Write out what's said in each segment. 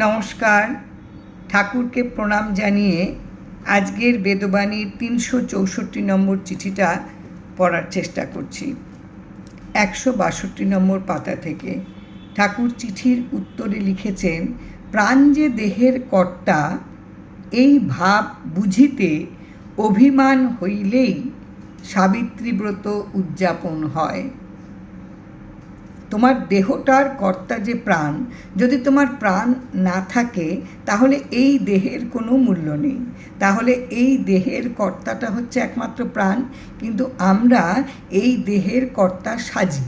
নমস্কার। ঠাকুরকে প্রণাম জানিয়ে আজকের বেদবাণীর তিনশো চৌষট্টি নম্বর চিঠিটা পড়ার চেষ্টা করছি। একশো বাষট্টি নম্বর পাতা থেকে। ঠাকুর চিঠির উত্তরে লিখেছেন, প্রাণ যে দেহের কর্তা, এই ভাব বুঝিতে অভিমান হইলেই সাবিত্রীব্রত উদযাপন হয়। তোমার দেহটার কর্তা যে প্রাণ, যদি তোমার প্রাণ না থাকে, তাহলে এই দেহের কোনো মূল্য নেই। তাহলে এই দেহের কর্তাটা হচ্ছে একমাত্র প্রাণ, কিন্তু আমরা এই দেহের কর্তা সাজি।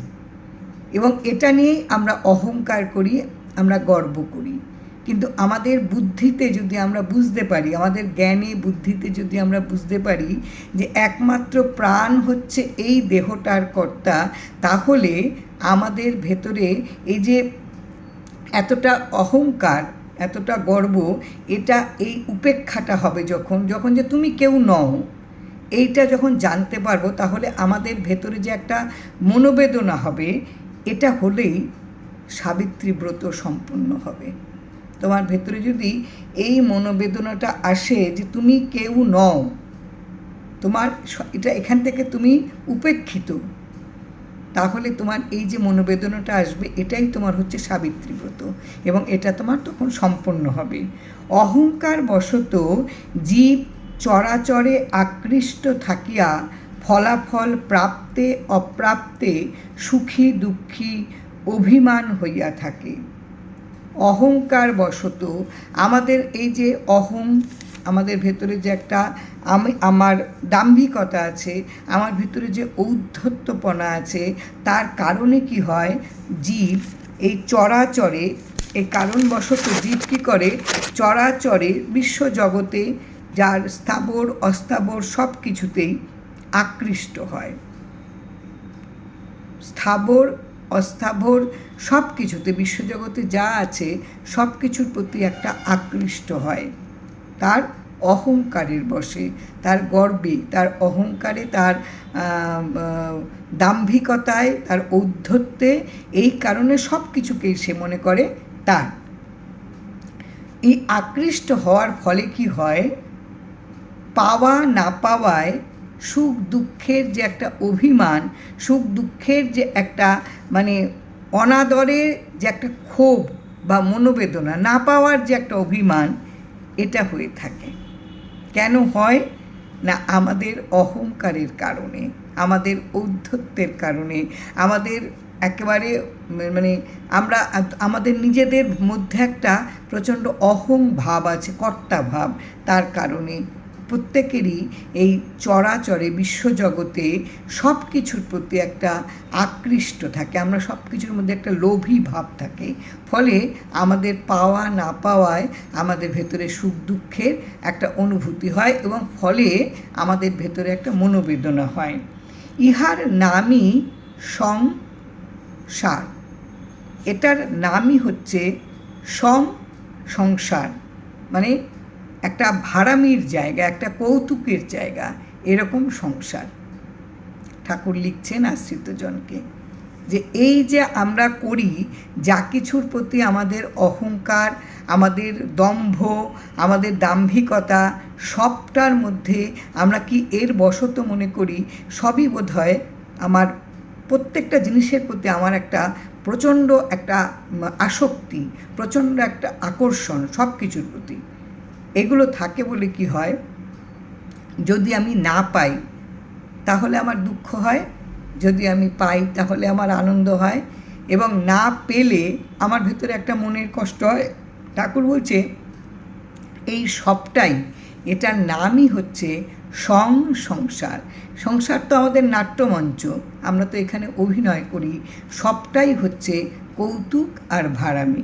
এবং এটা নিয়েই আমরা অহংকার করি, আমরা গর্ব করি। কিন্তু আমাদের বুদ্ধিতে যদি আমরা বুঝতে পারি, আমাদের জ্ঞানে, বুদ্ধিতে যদি আমরা বুঝতে পারি যে একমাত্র প্রাণ হচ্ছে এই দেহটার কর্তা, তাহলে আমাদের ভেতরে এই যে এতটা অহংকার, এতটা গর্ব, এটা এই উপেক্ষাটা হবে যখন যখন যে তুমি কেউ নও। এইটা যখন জানতে পারব, তাহলে আমাদের ভেতরে যে একটা মনোবেদনা হবে, এটা হলেই সাবিত্রী ব্রত সম্পূর্ণ হবে। তোমার ভেতরে যদি এই মনোবেদনাটা আসে যে তুমি কেউ নও, তোমার এটা এখান থেকে তুমি উপেক্ষিত, তাহলে তোমার এই যে মনোবেদনাটা আসবে, এটাই তোমার হচ্ছে সাবিত্রী ব্রত এবং এটা তোমার তখন সম্পন্ন হবে। অহংকার বশত জীব চরাচরে আকৃষ্ট থাকিয়া ফলাফল প্রাপ্তে অপ্রাপ্তে সুখী দুঃখী অভিমান হইয়া থাকে। অহংকার বশত আমাদের এই যে অহং আমাদের ভেতরে যে একটা আমি, আমার দাম্ভিকতা আছে, আমার ভেতরে যে ঔদ্ধত্যপনা আছে, তার কারণে কি হয়? জীব এই চরাচরে, এই কারণবশত জীব কী করে? চরাচরে বিশ্বজগতে যার স্থাবর, অস্থাবর সব কিছুতেই আকৃষ্ট হয়। স্থাবর অস্থাবর সব কিছুতে বিশ্বজগতে যা আছে সব কিছুর প্রতি একটা আকৃষ্ট হয়। তার অহংকারের বসে, তার গর্বে, তার অহংকারে, তার দাম্ভিকতায়, তার ঔদ্ধত্যে, এই কারণে সব কিছুকেই সে মনে করে তার। এই আকৃষ্ট হওয়ার ফলে কি হয়? পাওয়া না পাওয়ায় সুখ দুঃখের যে একটা অভিমান, সুখ দুঃখের যে একটা মানে অনাদরের যে একটা ক্ষোভ বা মনোবেদনা না পাওয়ার যে একটা অভিমান, এটা হয়ে থাকে। কেন হয়? না, আমাদের অহংকারের কারণে, আমাদের ঔদ্ধত্যের কারণে, আমাদের একেবারে মানে আমরা আমাদের নিজেদের মধ্যে একটা প্রচণ্ড অহং ভাব আছে, কর্তা ভাব, তার কারণে প্রত্যেকেরই এই চরাচরে বিশ্বজগতে সব কিছুর প্রতি একটা আকৃষ্ট থাকে। আমরা সব কিছুর মধ্যে একটা লোভী ভাব থাকে। ফলে আমাদের পাওয়া না পাওয়ায় আমাদের ভেতরে সুখ দুঃখের একটা অনুভূতি হয় এবং ফলে আমাদের ভেতরে একটা মনোবেদনা হয়। ইহার নামই সংসার। এটার নামই হচ্ছে সং সংসার। মানে একটা ভাড়ামির জায়গা, একটা কৌতুকের জায়গা, এরকম সংসার। ঠাকুর লিখছেন আশ্রিতজনকে যে, এই যে আমরা করি, যা কিছুর প্রতি আমাদের অহংকার, আমাদের দম্ভ, আমাদের দাম্ভিকতা, সবটার মধ্যে আমরা কি এর বশত মনে করি? সবই বোধ হয় আমার, প্রত্যেকটা জিনিসের প্রতি আমার একটা প্রচণ্ড একটা আসক্তি, প্রচণ্ড একটা আকর্ষণ সব কিছুর প্রতি। এগুলো থাকে বলে কি হয়? যদি আমি না পাই, তাহলে আমার দুঃখ হয়। যদি আমি পাই, তাহলে আমার আনন্দ হয়। এবং না পেলে আমার ভেতরে একটা মনের কষ্ট হয়। ঠাকুর বলছে, এই সবটাই, এটার নামই হচ্ছে সং সংসার। সংসার তো আমাদের নাট্যমঞ্চ। আমরা তো এখানে অভিনয় করি। সবটাই হচ্ছে কৌতুক আর ভাড়ামি।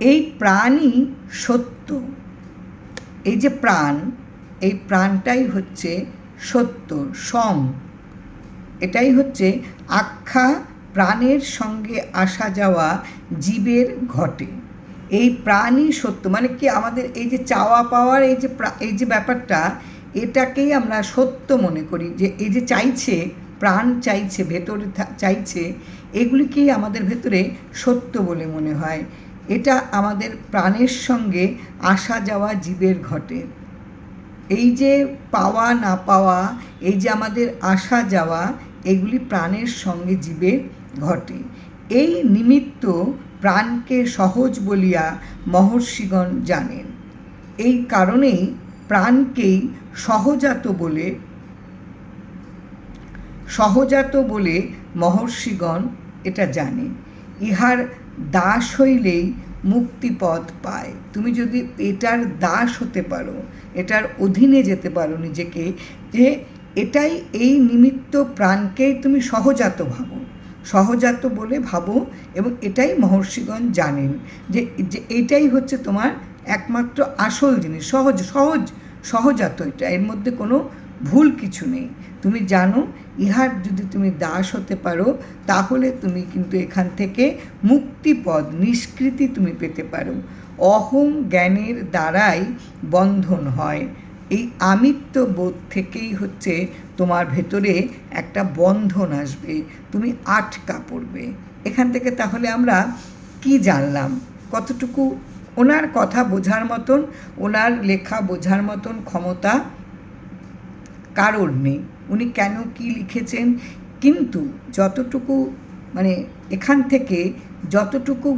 এই প্রাণই সত্য। এই যে প্রাণ, এই প্রাণটাই হচ্ছে সত্য সং এটাই হচ্ছে আখ্যা প্রাণের সঙ্গে আসা যাওয়া জীবের ঘটে। এই প্রাণই সত্য মানে কি আমাদের এই যে চাওয়া পাওয়ার এই যে এই যে ব্যাপারটা, এটাকেই আমরা সত্য মনে করি যে এই যে চাইছে, প্রাণ চাইছে, ভেতরে চাইছে, এগুলিকেই আমাদের ভেতরে সত্য বলে মনে হয়। এটা আমাদের প্রাণের সঙ্গে আসা যাওয়া জীবের ঘটে। এই যে পাওয়া না পাওয়া, এই যে আমাদের আসা যাওয়া, এগুলি প্রাণের সঙ্গে জীবের ঘটে। এই নিমিত্ত প্রাণকে সহজ বলিয়া মহর্ষিগণ জানেন। এই কারণেই প্রাণকেই সহজাত বলে সহজাত বলে মহর্ষিগণ এটা জানে। ইহার দাস হইলেই মুক্তিপথ পায়। তুমি যদি এটার দাস হতে পারো, এটার অধীনে যেতে পারো নিজেকে, যে এটাই এই নিমিত্ত প্রাণকেই তুমি সহজাত ভাবো। সহজাত বলে ভাবো এবং এটাই মহর্ষিগণ জানেন যে যে এটাই হচ্ছে তোমার একমাত্র আসল জিনিস। সহজ সহজ, সহজাত এটা। এর মধ্যে কোনো ভুল কিছু নেই। তুমি জানো, ইহার যদি তুমি দাস হতে পারো, তাহলে তুমি কিন্তু এখান থেকে মুক্তিপদ, নিষ্কৃতি তুমি পেতে পারো। অহং জ্ঞানের দ্বারাই বন্ধন হয়। এই আমিত্ব বোধ থেকেই হচ্ছে তোমার ভেতরে একটা বন্ধন আসবে। তুমি আটকা পড়বে। এখান থেকে তাহলে আমরা কি জানলাম? কতটুকু ওনার কথা বোঝার মতন, ওনার লেখা বোঝার মতন ক্ষমতা কারোর নেই। উনি কেন কি লিখেছেন? কিন্তু যতটুকু মানে এখান থেকে যতটুকু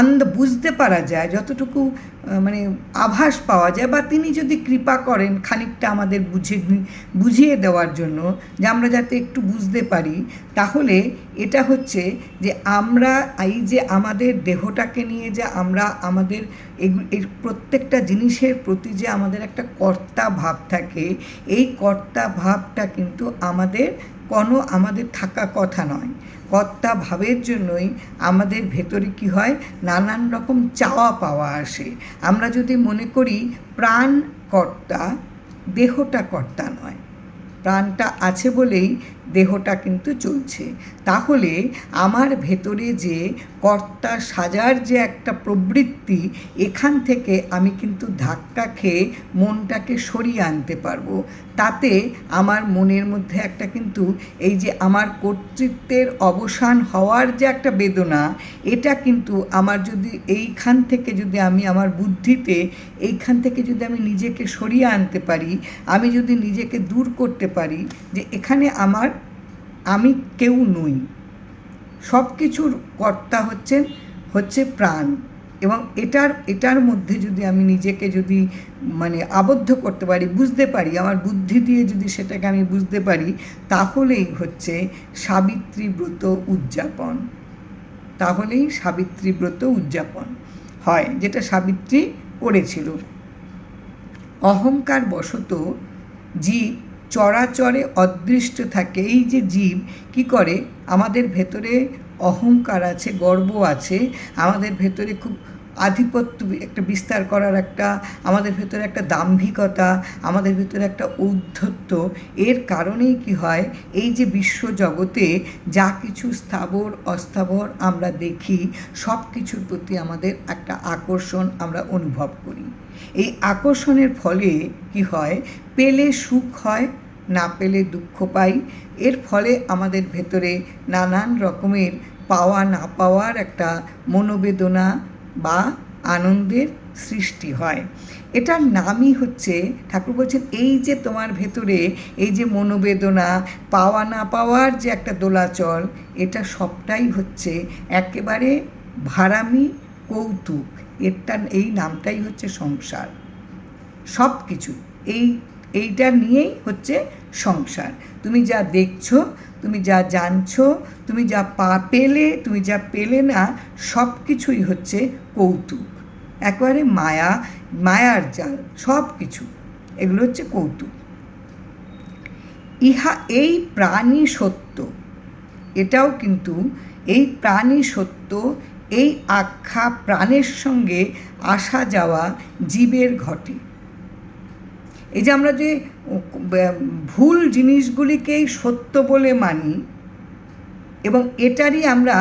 আন্দ বুঝতে পারা যায়, যতটুকু মানে আভাস পাওয়া যায় বা তিনি যদি কৃপা করেন খানিকটা আমাদের বুঝে, বুঝিয়ে দেওয়ার জন্য যে আমরা যাতে একটু বুঝতে পারি, তাহলে এটা হচ্ছে যে আমরা এই যে আমাদের দেহটাকে নিয়ে যে আমরা আমাদের এর প্রত্যেকটা জিনিসের প্রতি যে আমাদের একটা কর্তা ভাব থাকে, এই কর্তা ভাবটা কিন্তু আমাদের কোনো আমাদের থাকা কথা নয়। কর্তা ভাবের জন্যই আমাদের ভেতরে কি হয়? নানান রকম চাওয়া পাওয়া আসে। আমরা যদি মনে করি প্রাণ কর্তা, দেহটা কর্তা নয়। প্রাণটা আছে বলেই দেহটা কিন্তু চলছে তাহলে আমার ভেতরে যে কর্তা সাজার যে একটা প্রবৃত্তি, এখান থেকে আমি কিন্তু ধাক্কা খেয়ে মনটাকে সরিয়ে আনতে পারব। তাতে আমার মনের মধ্যে একটা কিন্তু এই যে আমার কর্তৃত্বের অবসান হওয়ার যে একটা বেদনা, এটা কিন্তু আমার যদি এইখান থেকে যদি আমি আমার বুদ্ধিতে, এইখান থেকে যদি আমি নিজেকে সরিয়ে আনতে পারি, আমি যদি নিজেকে দূর করতে পারি যে এখানে আমার আমি কেউ নই। সব কিছুর কর্তা হচ্ছেন, হচ্ছে প্রাণ। এবং এটার এটার মধ্যে যদি আমি নিজেকে যদি মানে আবদ্ধ করতে পারি, বুঝতে পারি, আমার বুদ্ধি দিয়ে যদি সেটাকে আমি বুঝতে পারি, তাহলেই হচ্ছে সাবিত্রী ব্রত উদযাপন। তাহলেই সাবিত্রী ব্রত উদযাপন হয়, যেটা সাবিত্রী করেছিল। অহংকার বশত, জীব চরাচরে অদৃষ্ট থাকে। এই যে জীব, কি করে? আমাদের ভেতরে অহংকার আছে, গর্ব আছে। আমাদের ভেতরে খুব আধিপত্য একটা বিস্তার করার একটা, আমাদের ভেতরে একটা দাম্ভিকতা, আমাদের ভেতরে একটা ঔদ্ধত্য। এর কারণেই কি হয়? এই যে বিশ্ব জগতে যা কিছু স্থাবর, অস্থাবর আমরা দেখি সব কিছুর প্রতি আমাদের একটা আকর্ষণ আমরা অনুভব করি। এই আকর্ষণের ফলে কি হয়? পেলে সুখ হয়, না পেলে দুঃখ পাই। এর ফলে আমাদের ভেতরে নানান রকমের পাওয়া, না পাওয়ার একটা মনোবেদনা বা আনন্দের সৃষ্টি হয়। এটার নামই হচ্ছে, ঠাকুর বলছেন, এই যে তোমার ভেতরে এই যে মনোবেদনা, পাওয়া না পাওয়ার যে একটা দোলাচল, এটা সবটাই হচ্ছে একেবারে ভারামি কৌতুক। এরটা, এই নামটাই হচ্ছে সংসার। সব কিছু এই, এইটা নিয়েই হচ্ছে সংসার। তুমি যা দেখছ তুমি যা জানছো, তুমি যা পা পেলে, তুমি যা পেলে না সব কিছুই হচ্ছে কৌতুক। একেবারে মায়া, মায়ার জাল সব কিছু এগুলো হচ্ছে কৌতুক। ইহা এই প্রাণী সত্য। এটাও কিন্তু এই প্রাণী সত্য, এই আখ্যা প্রাণের সঙ্গে আসা যাওয়া জীবের ঘটে। এই যে আমরা যে ভুল জিনিসগুলিকেই সত্য বলে মানি এবং এটারই আমরা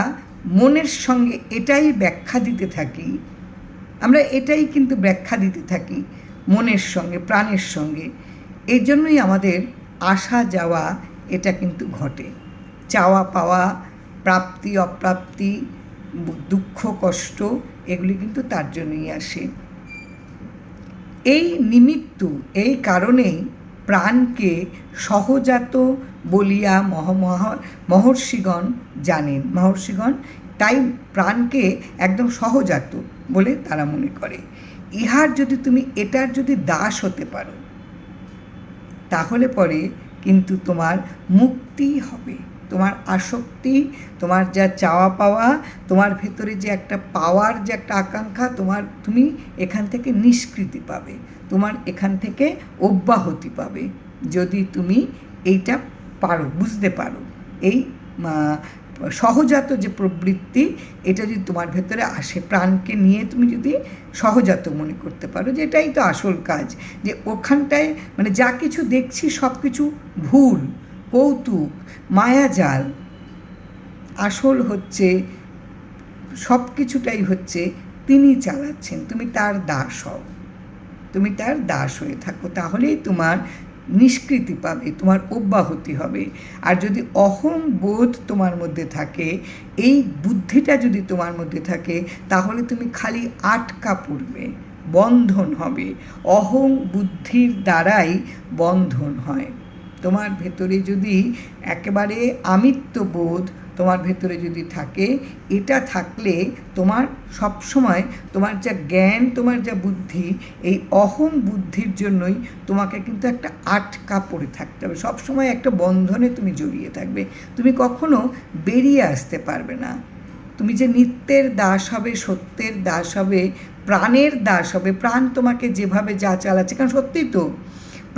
মনের সঙ্গে এটাই ব্যাখ্যা দিতে থাকি, আমরা এটাই কিন্তু ব্যাখ্যা দিতে থাকি মনের সঙ্গে, প্রাণের সঙ্গে। এই জন্যই আমাদের আসা যাওয়া, এটা কিন্তু ঘটে। চাওয়া পাওয়া, প্রাপ্তি, অপ্রাপ্তি, দুঃখ, কষ্ট, এগুলি কিন্তু তার জন্যই আসে। এই নিমিত্ত, এই কারণেই প্রাণকে সহজাত বলিয়া মহ মহ- মহর্ষিগণ জানেন। মহর্ষিগণ, তাই প্রাণকে একদম সহজাত বলে তারা মনে করে। ইহার যদি তুমি, এটার যদি দাস হতে পারো, তাহলে পরে কিন্তু তোমার মুক্তি হবে। তোমার আসক্তি, তোমার যা চাওয়া পাওয়া, তোমার ভেতরে যে একটা পাওয়ার যে একটা আকাঙ্ক্ষা, তোমার, তুমি এখান থেকে নিষ্কৃতি পাবে। তোমার এখান থেকে অব্যাহতি পাবে। যদি তুমি এইটা পারো, বুঝতে পারো। এই সহজাত যে প্রবৃত্তি, এটা যদি তোমার ভেতরে আসে, প্রাণকে নিয়ে তুমি যদি সহজাত মনে করতে পারো যে এটাই তো আসল কাজ, যে ওখানটায় মানে যা কিছু দেখছি সব কিছু ভুল। কৌতুক, মায়াজাল। আসল হচ্ছে সব কিছুটাই হচ্ছে তিনি চালাচ্ছেন। তুমি তার দাস হও। তুমি তার দাস হয়ে থাকো। তাহলেই তোমার নিষ্কৃতি পাবে, তোমার অব্যাহতি হবে। আর যদি অহং বোধ তোমার মধ্যে থাকে, এই বুদ্ধিটা যদি তোমার মধ্যে থাকে, তাহলে তুমি খালি আটকা পড়বে, বন্ধন হবে। অহং বুদ্ধির দ্বারাই বন্ধন হয়। তোমার ভেতরে যদি একেবারে আমিত্ববোধ তোমার ভেতরে যদি থাকে, এটা থাকলে তোমার সব সময় তোমার যা জ্ঞান, তোমার যা বুদ্ধি, এই অহম বুদ্ধির জন্যই তোমাকে কিন্তু একটা আটকা পড়ে থাকতে হবে। সব সময় একটা বন্ধনে তুমি জড়িয়ে থাকবে। তুমি কখনো বেরিয়ে আসতে পারবে না। তুমি যে নিত্যের দাস হবে, সত্যের দাস হবে, প্রাণের দাস হবে, প্রাণ তোমাকে যেভাবে যা চালাচ্ছে, কারণ সত্যিই তো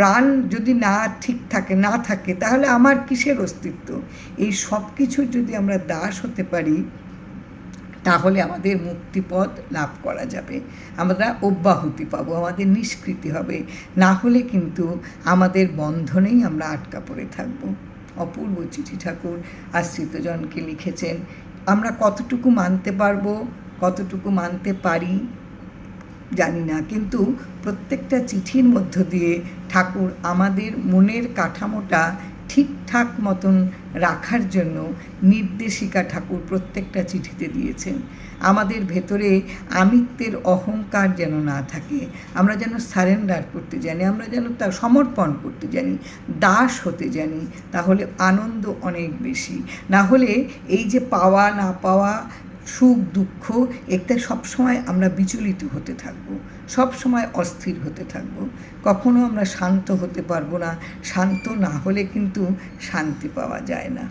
প্রাণ যদি না ঠিক থাকে, না থাকে, তাহলে আমার কিসের অস্তিত্ব? এই সব কিছুর যদি আমরা দাস হতে পারি, তাহলে আমাদের মুক্তিপথ লাভ করা যাবে। আমরা অব্যাহতি পাবো, আমাদের নিষ্কৃতি হবে। না হলে কিন্তু আমাদের বন্ধনেই আমরা আটকা পড়ে থাকব। অপূর্ব চিঠি ঠাকুর আশ্রিতজনকে লিখেছেন, আমরা কতটুকু মানতে পারব, কতটুকু মানতে পারি জানি না, কিন্তু প্রত্যেকটা চিঠির মধ্য দিয়ে ঠাকুর আমাদের মনের কাঠামোটা ঠিকঠাক মতন রাখার জন্য নির্দেশিকা ঠাকুর প্রত্যেকটা চিঠিতে দিয়েছেন। আমাদের ভেতরে আমিত্বের অহংকার যেন না থাকে, আমরা যেন সারেন্ডার করতে জানি, আমরা যেন তা সমর্পণ করতে জানি, দাস হতে জানি, তাহলে আনন্দ অনেক বেশি। না হলে এই যে পাওয়া না পাওয়া সুখ, দুঃখ, এতে সবসময় আমরা বিচলিত হতে থাকব সব সময় অস্থির হতে থাকব। কখনো আমরা শান্ত হতে পারব না, শান্ত না হলে কিন্তু শান্তি পাওয়া যায় না।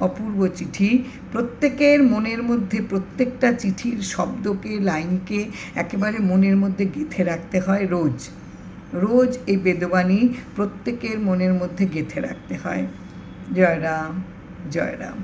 অপূর্ব চিঠি, প্রত্যেকের মনের মধ্যে প্রত্যেকটা চিঠির শব্দকে, লাইনকে একেবারে মনের মধ্যে গেঁথে রাখতে হয় রোজ। রোজ এই বেদবাণী প্রত্যেকের মনের মধ্যে গেঁথে রাখতে হয়। জয় রাম জয় রাম।